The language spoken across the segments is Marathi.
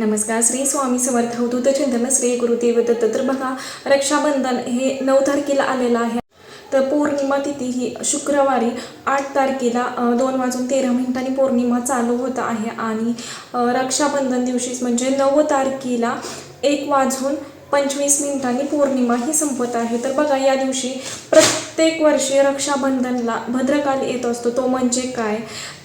नमस्कार श्री स्वामी समर्थ अवधूत चिंतन श्री गुरुदेव दत्त तर बघा रक्षाबंधन हे नऊ तारखेला आलेलं आहे. तर पौर्णिमा तिथी ही शुक्रवारी आठ तारखेला दोन वाजून तेरा मिनिटांनी पौर्णिमा चालू होत आहे आणि रक्षाबंधन दिवशीच म्हणजे नऊ तारखेला एक वाजून पंचवीस मिनिटांनी पौर्णिमा ही संपत आहे. तर बघा या दिवशी प्रत्येक वर्षी रक्षाबंधनला भद्रकाल येत असतो. तो म्हणजे काय?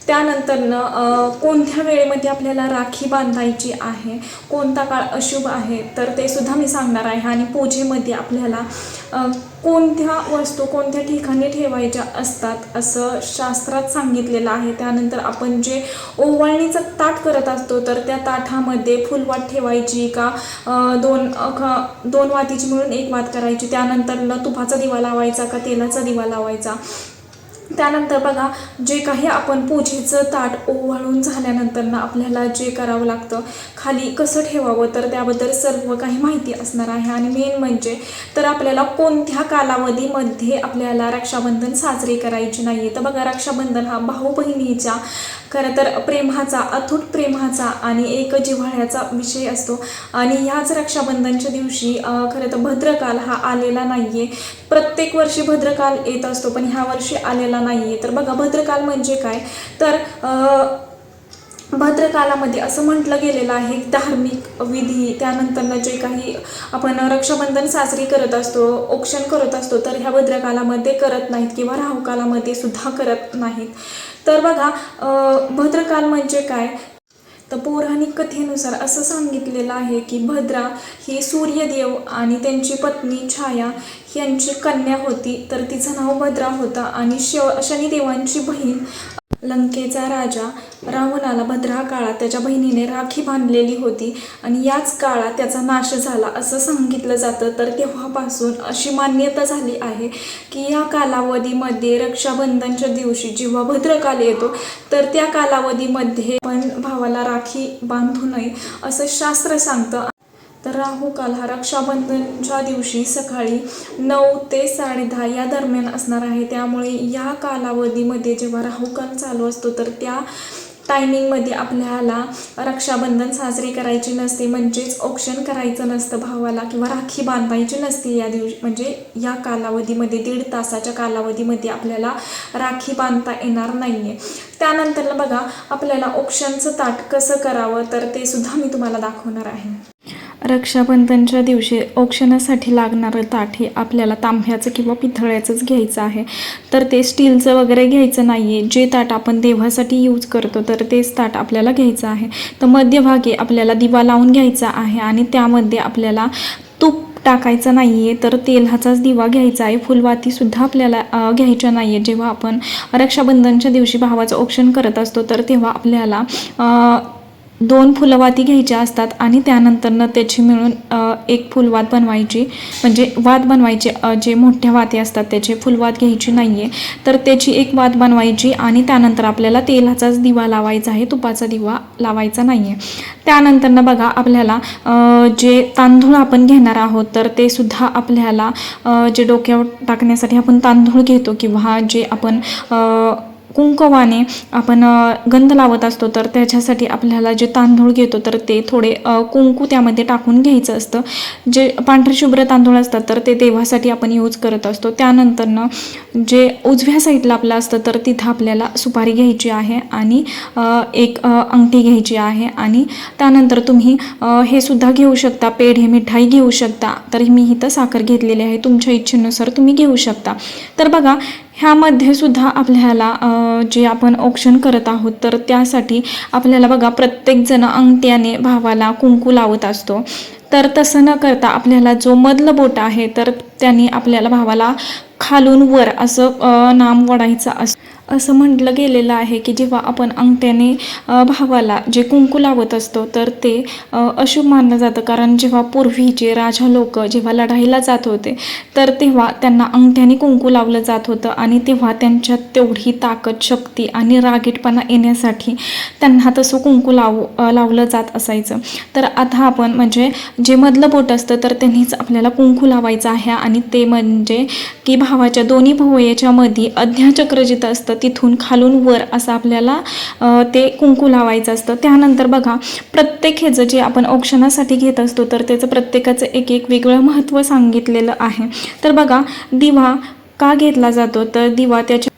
त्यानंतरनं कोणत्या वेळेमध्ये आपल्याला राखी बांधायची आहे कोणता काळ अशुभ आहे तर ते सुद्धा मी सांगणार आहे. आणि पूजेमध्ये आपल्याला कोणत्या वस्तू कोणत्या ठिकाणी ठेवायच्या असतात असं शास्त्रात सांगितलेलं आहे. त्यानंतर आपण जे ओवाळणीचं ताट करत असतो तर त्या ताटामध्ये फुलवात ठेवायची का दोन ख- दोन वातीची मिळून एक वात करायची. त्यानंतर तुपाचा दिवा लावायचा का तेलाचा दिवा लावायचा. त्यानंतर बघा जे काही आपण पूजेचं ताट ओवाळून झाल्यानंतर ना आपल्याला जे करावं लागतं खाली कसं ठेवावं तर त्याबद्दल सर्व काही माहिती असणार आहे. आणि मेन म्हणजे तर आपल्याला कोणत्या कालावधीमध्ये आपल्याला रक्षाबंधन साजरे करायचे नाही आहे तर बघा रक्षाबंधन हा भाऊ बहिणीच्या खरं तर प्रेमाचा अथूट प्रेमाचा आणि एक जिव्हाळ्याचा विषय असतो. आणि ह्याच रक्षाबंधनच्या दिवशी खरं तर भद्रकाल हा आलेला नाही आहे प्रत्येक वर्षी भद्रकाल येत असतो पण ह्या वर्षी आलेला नाही आहे तर बघा भद्रकाल म्हणजे काय? तर भद्रकालामध्ये असं म्हटलं गेलेलं आहे धार्मिक विधी त्यानंतरनं जे काही आपण रक्षाबंधन साजरी करत असतो औक्षण करत असतो तर ह्या भद्रकालामध्ये करत नाहीत किंवा राहुकालामध्ये सुद्धा करत नाहीत. तर बघा भद्रकाल म्हणजे काय? तर पौराणिक कथेनुसार असं सांगितलेलं आहे की भद्रा ही सूर्यदेव आणि त्यांची पत्नी छाया यांची कन्या होती तर तिचं नाव भद्रा होता आणि शिव शनिदेवांची बहीण लंकेचा राजा. रावणाला भद्रा काळात त्याच्या बहिणीने राखी बांधलेली होती आणि याच काळात त्याचा नाश झाला असं सांगितलं जातं. तर तेव्हापासून अशी मान्यता झाली आहे की या कालावधीमध्ये रक्षाबंधनच्या दिवशी जेव्हा भद्रकाल येतो तर त्या कालावधीमध्ये पण भावाला राखी बांधू नये असं शास्त्र सांगतं. तर राहू काल हा रक्षाबंधनच्या दिवशी सकाळी नऊ ते साडेदहा या दरम्यान असणार आहे. त्यामुळे या कालावधीमध्ये जेव्हा राहुकाल चालू असतो तर त्या टायमिंगमध्ये आपल्याला रक्षाबंधन साजरी करायची नसते. म्हणजेच औक्षण करायचं नसतं भावाला किंवा राखी बांधायची नसते या दिवशी. म्हणजे या कालावधीमध्ये दीड तासाच्या कालावधीमध्ये आपल्याला राखी बांधता येणार नाही आहे त्यानंतर बघा आपल्याला औक्षणचं ताट कसं करावं तर ते सुद्धा मी तुम्हाला दाखवणार आहे. रक्षाबंधनच्या दिवशी औक्षणासाठी लागणारं ताट हे आपल्याला तांब्याचं किंवा पितळ्याचंच घ्यायचं आहे. तर ते स्टीलचं वगैरे घ्यायचं नाही आहे जे ताट आपण देवासाठी यूज करतो तर तेच ताट आपल्याला घ्यायचं आहे. तर मध्यभागी आपल्याला दिवा लावून घ्यायचा आहे आणि त्यामध्ये आपल्याला तूप टाकायचं नाही आहे तर तेलाचाच दिवा घ्यायचा आहे. फुलवातीसुद्धा आपल्याला घ्यायच्या नाही आहे जेव्हा आपण रक्षाबंधनच्या दिवशी भावाचं औक्षण करत असतो तर तेव्हा आपल्याला दोन फुलवाती घ्यायच्या असतात आणि त्यानंतरनं त्याची मिळून एक फुलवात बनवायची. म्हणजे वात बनवायचे जे मोठ्या वाती असतात त्याचे फुलवात घ्यायची नाही आहे तर त्याची एक वात बनवायची आणि त्यानंतर आपल्याला तेलाचाच दिवा लावायचा आहे तुपाचा दिवा लावायचा नाही आहे त्यानंतरनं बघा आपल्याला जे तांदूळ आपण घेणार आहोत तर ते सुद्धा आपल्याला जे डोक्यावर टाकण्यासाठी आपण तांदूळ घेतो किंवा जे आपण कुंकवाने आपण गंध लावत असतो तर त्याच्यासाठी आपल्याला जे तांदूळ घेतो तर ते थोडे कुंकू त्यामध्ये टाकून घ्यायचं असतं. जे पांढरे शुभ्र तांदूळ असतात तर ते देवासाठी आपण यूज करत असतो. त्यानंतरनं जे उजव्या साईडला आपलं असतं तर तिथं आपल्याला सुपारी घ्यायची आहे आणि एक अंगठी घ्यायची आहे आणि त्यानंतर तुम्ही हे सुद्धा घेऊ शकता. पेढे मिठाई घेऊ शकता. तर मी इथं साखर घेतलेली आहे. तुमच्या इच्छेनुसार तुम्ही घेऊ शकता. तर बघा ह्यामध्ये सुद्धा आपल्याला जे आपण औक्षण करत आहोत तर त्यासाठी आपल्याला बघा प्रत्येकजण अंगठ्याने भावाला कुंकू लावत असतो. तर तसं न करता आपल्याला जो मधलं बोट आहे तर त्यांनी आपल्याला भावाला खालून वर असं नाम वडायचं असं असं म्हटलं गेलेलं आहे की जेव्हा आपण अंगठ्याने भावाला जे कुंकू लावत असतो तर ते अशुभ मानलं जातं. कारण जेव्हा पूर्वीचे राजा लोक जेव्हा लढाईला जात होते तर तेव्हा त्यांना अंगठ्याने कुंकू लावलं जात होतं आणि तेव्हा त्यांच्यात तेवढी ताकद शक्ती आणि रागीटपणा येण्यासाठी त्यांना तसं कुंकू लाव लावलं जात असायचं. तर आता आपण म्हणजे जे मधलं बोट असतं तर त्यांनीच आपल्याला कुंकू लावायचं आहे आणि ते म्हणजे की भावाच्या दोन्ही भुवयाच्या मध्ये अज्ञाचक्र जिथं असतं असतं तिथून खालून वर असं आपल्याला ते कुंकू लावायचं असतं. त्यानंतर बघा प्रत्येक ह्याचं जे आपण औक्षणासाठी घेत असतो तर त्याचं प्रत्येकाचं एक एक वेगळं महत्त्व सांगितलेलं आहे. तर बघा दिवा का घेतला जातो? तर दिवा त्याच्या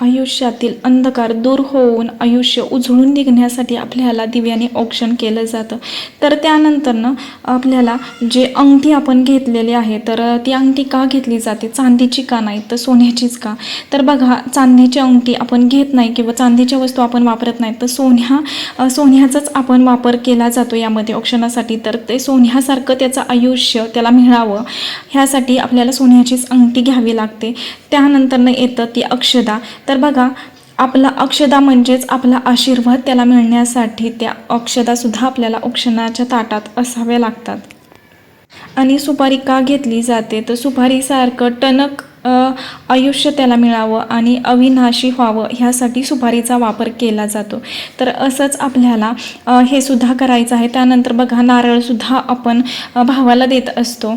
आयुष्यातील अंधकार दूर होऊन आयुष्य उजळून निघण्यासाठी आपल्याला दिव्याने औक्षण केलं जातं. तर त्यानंतरनं आपल्याला जे अंगठी आपण घेतलेली आहे तर ती अंगठी का घेतली जाते? चांदीची का नाही? तर सोन्याचीच का? तर बघा चांदीची अंगठी आपण घेत नाही किंवा चांदीच्या वस्तू आपण वापरत नाही तर सोन्या सोन्याचाच आपण वापर केला जातो यामध्ये औक्षणासाठी. तर ते सोन्यासारखं त्याचं आयुष्य त्याला मिळावं ह्यासाठी आपल्याला सोन्याचीच अंगठी घ्यावी लागते. त्यानंतरनं येतं ती अक्षदा. तर बघा आपला अक्षदा म्हणजेच आपला आशीर्वाद त्याला मिळण्यासाठी त्या अक्षदासुद्धा आपल्याला औक्षणाच्या ताटात असाव्या लागतात. आणि सुपारी का घेतली जाते? तर सुपारीसारखं टणक आयुष्य त्याला मिळावं आणि अविनाशी व्हावं ह्यासाठी सुपारीचा वापर केला जातो. तर असंच आपल्याला हे सुद्धा करायचं आहे. त्यानंतर बघा नारळसुद्धा आपण भावाला देत असतो.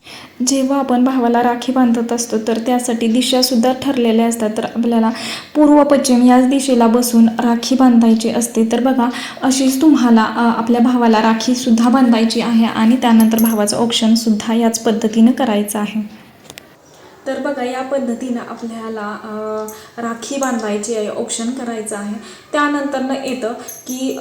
जेव्हा आपण भावाला राखी बांधत असतो तर त्यासाठी दिशासुद्धा ठरलेल्या असतात. तर आपल्याला पूर्व पश्चिम याच दिशेला बसून राखी बांधायची असते. तर बघा अशीच तुम्हाला आपल्या भावाला राखीसुद्धा बांधायची आहे आणि त्यानंतर भावाचं औक्षणसुद्धा याच पद्धतीनं करायचं आहे. तर बघा या पद्धतीनं आपल्याला राखी बांधायची आहे औक्षण करायचं आहे. त्यानंतरनं येतं की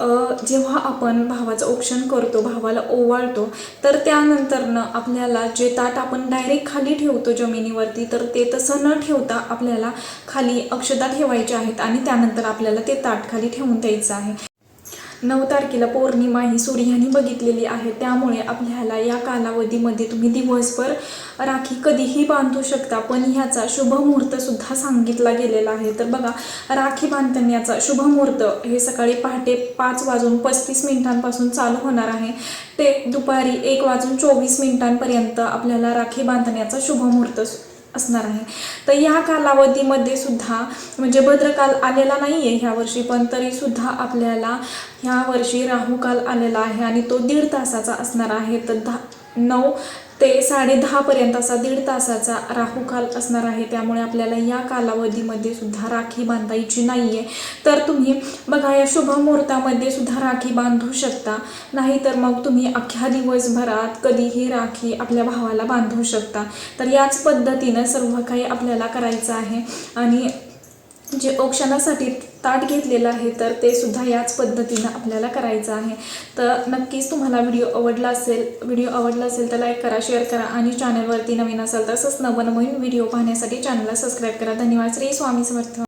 जेव्हा आपण भावाचं औक्षण करतो भावाला ओवाळतो तर त्यानंतरनं आपल्याला जे ताट आपण डायरेक्ट खाली ठेवतो जमिनीवरती तर ते तसं न ठेवता आपल्याला खाली अक्षता ठेवायच्या आहेत आणि त्यानंतर आपल्याला ते ताट खाली ठेवून द्यायचं आहे. नऊ तारखेला पौर्णिमा ही सूर्याने बघितलेली आहे. त्यामुळे आपल्याला या कालावधीमध्ये तुम्ही दिवसभर राखी कधीही बांधू शकता पण ह्याचा शुभ मुहूर्तसुद्धा सांगितला गेलेला आहे. तर बघा राखी बांधण्याचा शुभ मुहूर्त हे सकाळी पहाटे पाच वाजून पस्तीस मिनिटांपासून चालू होणार आहे. ते दुपारी एक वाजून चोवीस मिनिटांपर्यंत आपल्याला राखी बांधण्याचा शुभ मुहूर्त असणार आहे. तर या कालावधीमध्ये सुद्धा म्हणजे भद्रकाल आलेला नाही आहे ह्या वर्षी पण तरी सुद्धा आपल्याला ह्या वर्षी राहुकाल आलेला आहे आणि तो दीड तासाचा असणार आहे. तर दहा नऊ ते साडेदहापर्यंत असा दीड तासाचा राहुकाल असणार आहे. त्यामुळे आपल्याला या कालावधीमध्ये सुद्धा राखी बांधायची नाही आहे तर तुम्ही बघा या शुभ मुहूर्तामध्ये सुद्धा राखी बांधू शकता. नाहीतर मग तुम्ही अख्ख्या दिवसभरात कधीही राखी आपल्या भावाला बांधू शकता. तर याच पद्धतीनं सर्व काही आपल्याला करायचं आहे. आणि जे औक्षणासाठी ताट घेतलेलं आहे तर ते सुद्धा याच पद्धतीनं आपल्याला करायचं आहे. तर नक्कीच तुम्हाला व्हिडिओ आवडला असेल व्हिडिओ आवडला असेल तर लाईक करा शेअर करा आणि चॅनलवरती नवीन असाल तसंच नवनवीन व्हिडिओ पाहण्यासाठी चॅनलला सबस्क्राईब करा. धन्यवाद. श्री स्वामी समर्थ.